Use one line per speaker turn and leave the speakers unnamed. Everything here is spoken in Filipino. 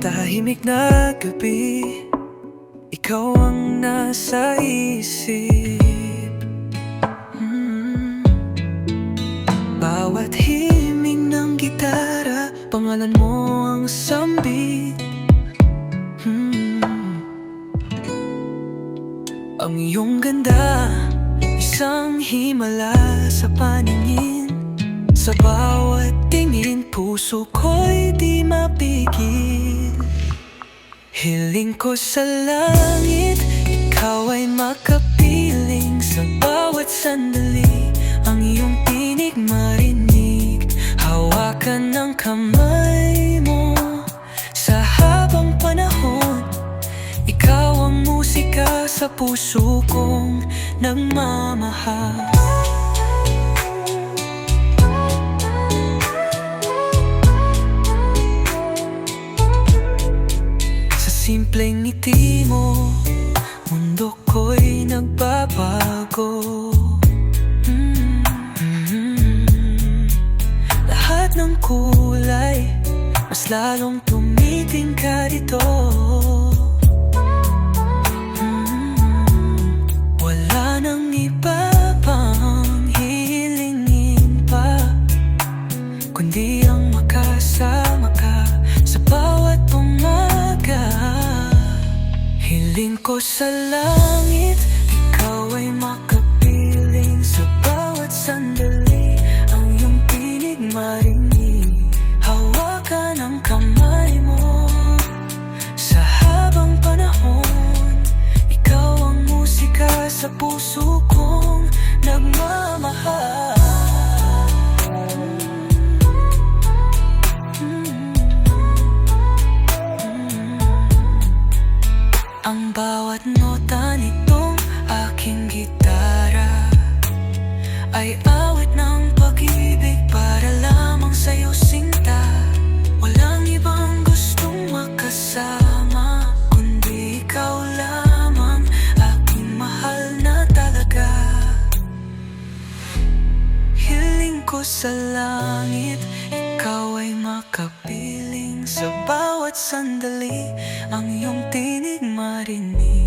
tahimik na gabi Ikaw ang nasa isip Hmm. Bawat himig ng gitara Pangalan mo ang sambit Hmm. Ang iyong ganda Isang himala sa paningin Sa bawat tingin Puso ko'y di mapigil Hiling ko sa langit Ikaw ay makapiling Sa bawat sandali. Ang iyong tinig marinig Hawakan ng kamay mo. Sa habang panahon ikaw ang musika sa puso kong nagmamahal simpleng ngiti mo Mundo ko'y nagbabago Mm, mm. Lahat ng kulay Mas lalong tumiting ka ko sa langit, ikaw ay makapiling Sa bawat sandali, ang iyong tinig marinig Hawakan ang kamay mo. Sa habang panahon Ikaw ang musika sa puso kong nagmamahal ko sa langit Ikaw ay makapiling Sa bawat sandali. Ang iyong tinig marinig